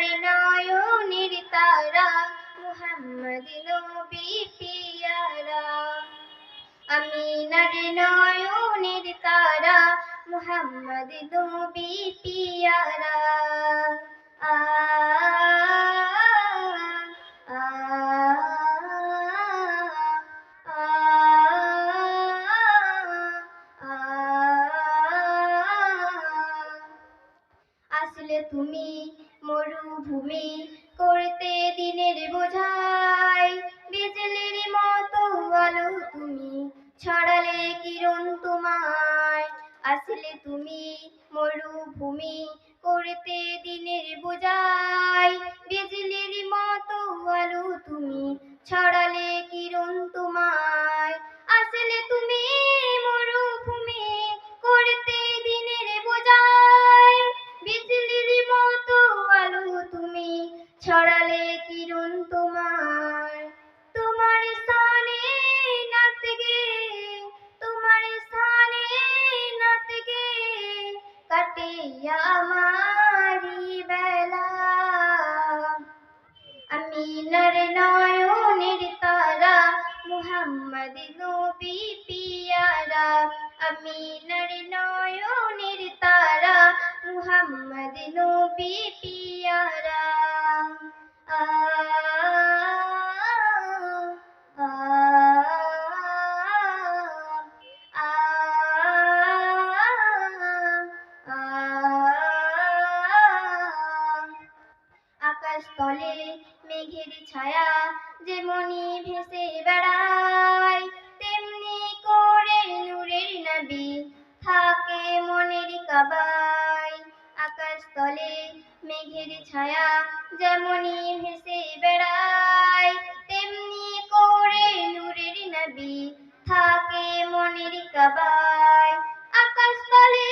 আমিনার নয়নের তারা, মুহাম্মদ নবী পিয়ারা। আমিনার নয়নের তারা, মুহাম্মদ নবী পিয়ারা। আ। আসলে তুমি মরুভূমি করতে দিনের বোঝাই। বিজলির মতো আলো তুমি ছড়ালে কিরণ তোমায়। আসলে তুমি মরুভূমি করতে দিনের বোঝাই। আমারি বেলা। আমিনার নয়নের তারা, মুহাম্মদ নবী পিয়ারা। আমি নর নয়নের তারা, মুহাম্মদ নবী পিয়ারা। যেমনি ভেসে বেড়ায়, তেমনি করে নূরের নবী থাকে মনের কাবায়। আকাশ তলে মেঘের ছায়া যেমনি ভেসে বেড়ায়, তেমনি করে নূরের নবী থাকে মনের কাবায়। আকাশ তলে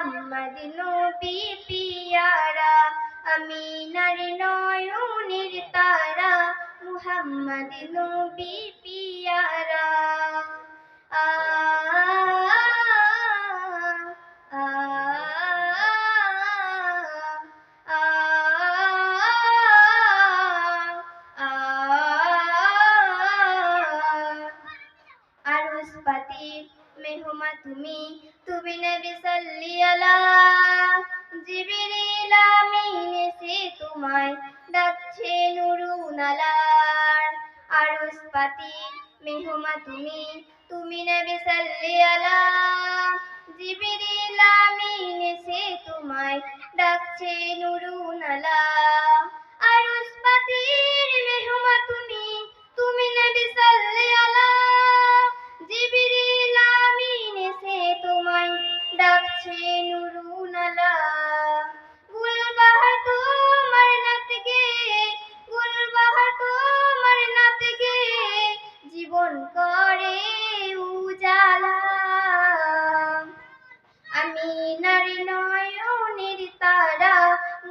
মুহাম্মদ নবী পিয়ারা আমিনার নয়নের তারা মোহাম্মদ নবী পিয়ারা। আ আলার আরুস পাতি মেহমা তুমি তুমি নবী সাল্লি আলা। জিবরিল আমিন এসে তোমায় ডাকছে নুরুন আলা। আরুস পাতির মেহমা তুমি তুমি নবী সাল্লি আলা। জিবরিল আমিন এসে তোমায় ডাকছে নুরুন আলা।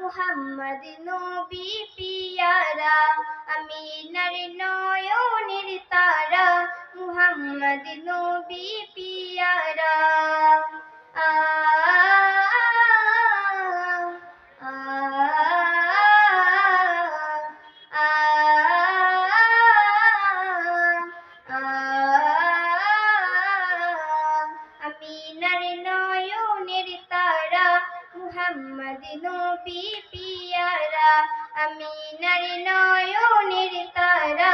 মুহাম্মদ নবী পিয়ারা আমি নারী নয়নের তারা, মুহাম্মদ নবী পিয়ারা। আ আ আমিনার নয়নের তারা মুহাম্মদ নবী পিয়ারা আমিনার নয়নের তারা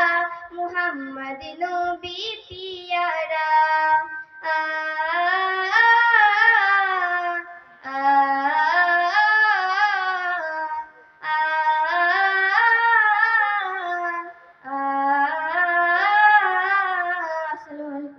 মুহাম্মদ নবী পিয়ারা